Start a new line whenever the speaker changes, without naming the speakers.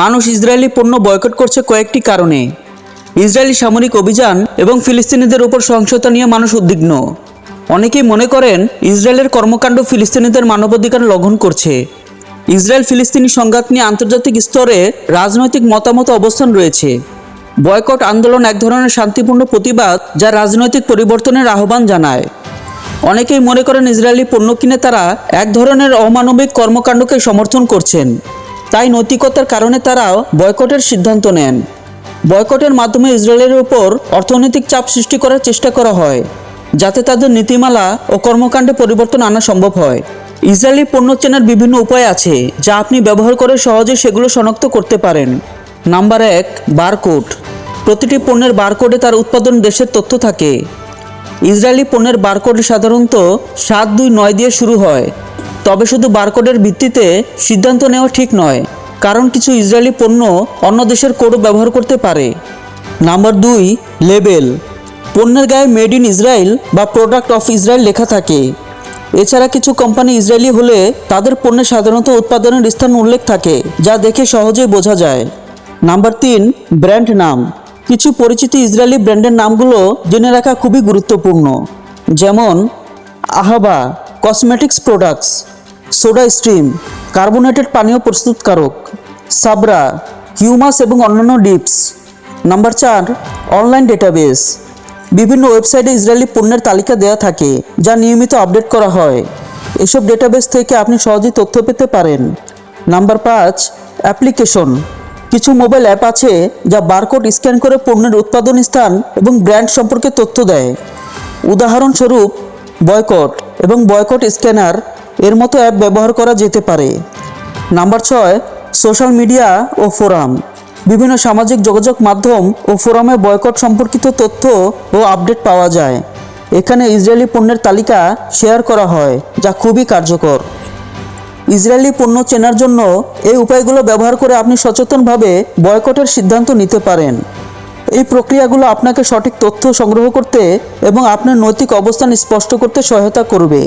মানুষ ইসরায়েলি পণ্য বয়কট করছে কয়েকটি কারণে। ইসরায়েলি সামরিক অভিযান এবং ফিলিস্তিনিদের উপর সহিংসতা নিয়ে মানুষ উদ্বিগ্ন। অনেকেই মনে করেন ইসরায়েলের কর্মকাণ্ড ফিলিস্তিনিদের মানবাধিকার লঙ্ঘন করছে। ইসরায়েল ফিলিস্তিনি সংঘাত নিয়ে আন্তর্জাতিক স্তরে রাজনৈতিক মতামত অবস্থান রয়েছে। বয়কট আন্দোলন এক ধরনের শান্তিপূর্ণ প্রতিবাদ যা রাজনৈতিক পরিবর্তনের আহ্বান জানায়। অনেকেই মনে করেন ইসরায়েলি পণ্য কিনে তারা এক ধরনের অমানবিক কর্মকাণ্ডকে সমর্থন করছেন। তাই নৈতিকতার কারণে তারাও বয়কটের সিদ্ধান্ত নেন। বয়কটের মাধ্যমে ইসরায়েলের উপর অর্থনৈতিক চাপ সৃষ্টি করার চেষ্টা করা হয়, যাতে তাদের নীতিমালা ও কর্মকাণ্ডে পরিবর্তন আনা সম্ভব হয়। ইসরায়েলি পণ্য চেনার বিভিন্ন উপায় আছে, যা আপনি ব্যবহার করে সহজে সেগুলো শনাক্ত করতে পারেন। নাম্বার এক, বারকোড। প্রতিটি পণ্যের বারকোডে তার উৎপাদন দেশের তথ্য থাকে। ইসরায়েলি পণ্যের বারকোড সাধারণত সাত দুই নয় দিয়ে শুরু হয়। তবে শুধু বারকোডের ভিত্তিতে সিদ্ধান্ত নেওয়া ঠিক নয়, কারণ কিছু ইসরায়েলি পণ্য অন্য দেশের কোডও ব্যবহার করতে পারে। নাম্বার দুই, লেবেল। পণ্যের গায়ে মেড ইন ইসরায়েল বা প্রোডাক্ট অফ ইসরায়েল লেখা থাকে। এছাড়া কিছু কোম্পানি ইসরায়েলি হলে তাদের পণ্যে সাধারণত উৎপাদনের স্থান উল্লেখ থাকে, যা দেখে সহজেই বোঝা যায়। নাম্বার তিন, ব্র্যান্ড নাম। কিছু পরিচিত ইসরায়েলি ব্র্যান্ডের নামগুলো জেনে রাখা খুবই গুরুত্বপূর্ণ, যেমন Ahava, cosmetics products. SodaStream, carbonated পানীয় প্রস্তুতকারক, সাবরা, হিউমাস এবং অন্যান্য ডিপস। নাম্বার চার, অনলাইন ডেটাবেস। বিভিন্ন ওয়েবসাইটে ইসরায়েলি পণ্যের তালিকা দেওয়া থাকে, যা নিয়মিত আপডেট করা হয়। এসব ডেটাবেস থেকে আপনি সহজেই তথ্য পেতে পারেন। নাম্বার পাঁচ, অ্যাপ্লিকেশন। কিছু মোবাইল অ্যাপ আছে, যা বারকোড স্ক্যান করে পণ্যের উৎপাদন স্থান এবং ব্র্যান্ড সম্পর্কে তথ্য দেয়। উদাহরণস্বরূপ, বয়কট এবং বয়কট স্ক্যানার এর মতো অ্যাপ ব্যবহার করা যেতে পারে। নাম্বার ছয়, সোশ্যাল মিডিয়া ও ফোরাম। বিভিন্ন সামাজিক যোগাযোগ মাধ্যম ও ফোরামে বয়কট সম্পর্কিত তথ্য ও আপডেট পাওয়া যায়। এখানে ইসরায়েলি পণ্যের তালিকা শেয়ার করা হয়, যা খুবই কার্যকর। ইসরায়েলি পণ্য চেনার জন্য এই উপায়গুলো ব্যবহার করে আপনি সচেতনভাবে বয়কটের সিদ্ধান্ত নিতে পারেন। এই প্রক্রিয়াগুলো আপনাকে সঠিক তথ্য সংগ্রহ করতে এবং আপনার নৈতিক অবস্থান স্পষ্ট করতে সহায়তা করবে।